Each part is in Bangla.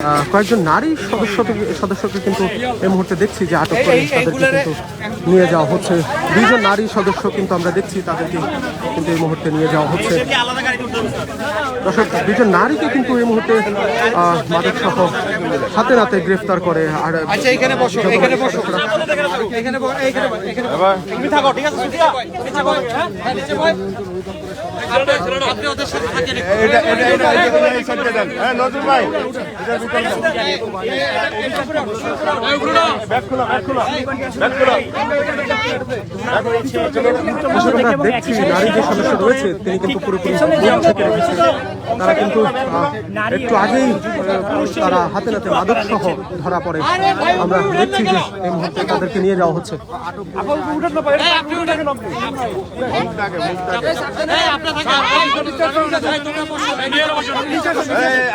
আহ, কয়েকজন নারী সদস্য সদস্যকে কিন্তু এই মুহূর্তে দেখছি যে আটক করে তাদেরকে কিন্তু নিয়ে যাওয়া হচ্ছে। দুইজন নারী সদস্য কিন্তু আমরা দেখছি তাদেরকে কিন্তু এই মুহূর্তে নিয়ে যাওয়া হচ্ছে দর্শক দুইজন নারীকে কিন্তু এই মুহূর্তে মাদক সহ হাতে নাতে গ্রেফতার করে আর আচ্ছা এখানে বসো এখানে বসো এখানে। তুমি থাকো ঠিক আছে হ্যাঁ হ্যাঁ। ব্যাগ খোলা ব্যাগ খোলা ব্যাগ খোলা আমরা দেখছি নারী যে সদস্য রয়েছে তিনি কিন্তু পুরোপুরি তারা কিন্তু একটু আগেই তারা হাতে নাতে মাদক সহ ধরা পড়ে আমরা দেখছি যে এই মুহূর্তে তাদেরকে নিয়ে যাওয়া হচ্ছে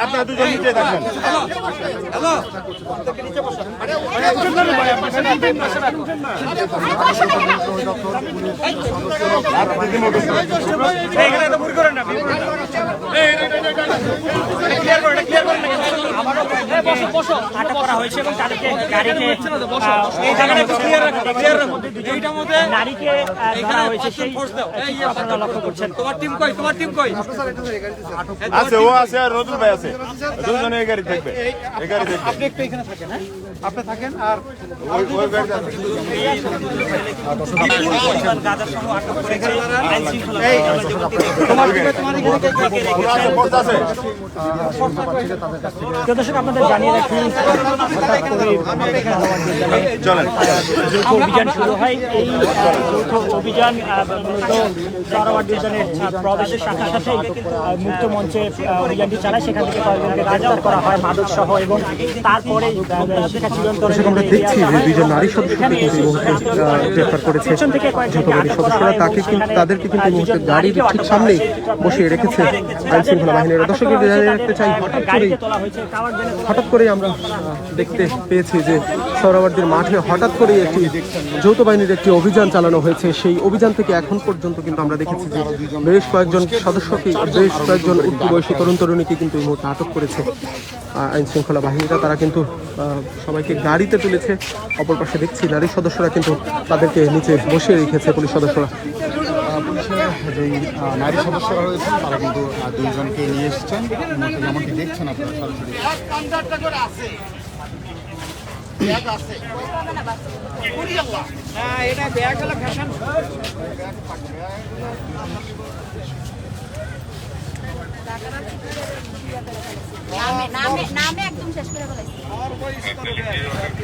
আপনারা দুজন নিচে থাকেন হ্যালো এইখানে তো মুড়ি আটক করা হয়েছে এবং তাদেরকে গাড়িতে এই জায়গাটা একটু ক্লিয়ার রাখো ক্লিয়ার রাখো। এইটার মধ্যে নারীকে ধরা হয়েছে সেই ফোর্স দাও। ইয়ে আপনারা লক্ষ্য করছেন। তোমার টিম কই তোমার টিম কই? আছে ও আছে আর নজরুল ভাই আছে। দুজনে এই গাড়ি থাকবে এই গাড়ি থাকবে আপনি একটু এখানে থাকেন হ্যাঁ? আপনি থাকেন আর ওই আপনাদের জানিয়ে রাখি হঠাৎ করে চলেন যৌথ অভিযান শুরু হয় এই যৌথ অভিযান আহ, মূলত সরাওয়ার ডিভিশনের প্রবেশের সাথে সাথে মুক্ত মঞ্চে অভিযানটি চালায়। সেখান থেকে কয়েকজনকে গ্রেফতার করা হয় মাদক সহ এবং তারপরে আমরা দেখছি যে দুইজন নারী সদস্যকে কিন্তু এই মুহূর্তে আহ, গ্রেফতার করেছে পেছন থেকে কয়েকজনকে যৌথবাহিনীর সদস্যরা। তাকে কিন্তু তাদেরকে কিন্তু এই মুহূর্তে গাড়ির নারীকেও ঠিক সামনেই বসিয়ে রেখেছে আইন শৃঙ্খলা বাহিনীর। দর্শক জানিয়ে রাখতে চাই হঠাৎ করেই করেই আমরা দেখতে পেয়েছি যে সৌরাবার্দির মাঠে হঠাৎ করে একটি যৌথ বাহিনীর একটি অভিযান চালানো হয়েছে। সেই অভিযান থেকে এখন পর্যন্ত কিন্তু আমরা দেখেছি যে বেশ কয়েকজন সদস্যকে বেশ কয়েকজন উঠতি বয়সী তরুণ তরুণীকে কিন্তু এই মুহূর্তে আটক করেছে। আইন শৃঙ্খলা বাহিনীরা, তারা কিন্তু সবাইকে গাড়িতে তুলেছে। অপর পাশে দেখছি নারী সদস্যরা কিন্তু তাদেরকে নিচে বসিয়ে রেখেছে পুলিশ সদস্যরা। যেই নারী সদস্যরা রয়েছেন তারা কিন্তু দুইজনকে নিয়ে এসেছেন। যেমনটি দেখছেন আপনারা সরাসরি এটা ব্যাগ হলো ফ্যাশন নামে নামে নামে একদম শেষ করে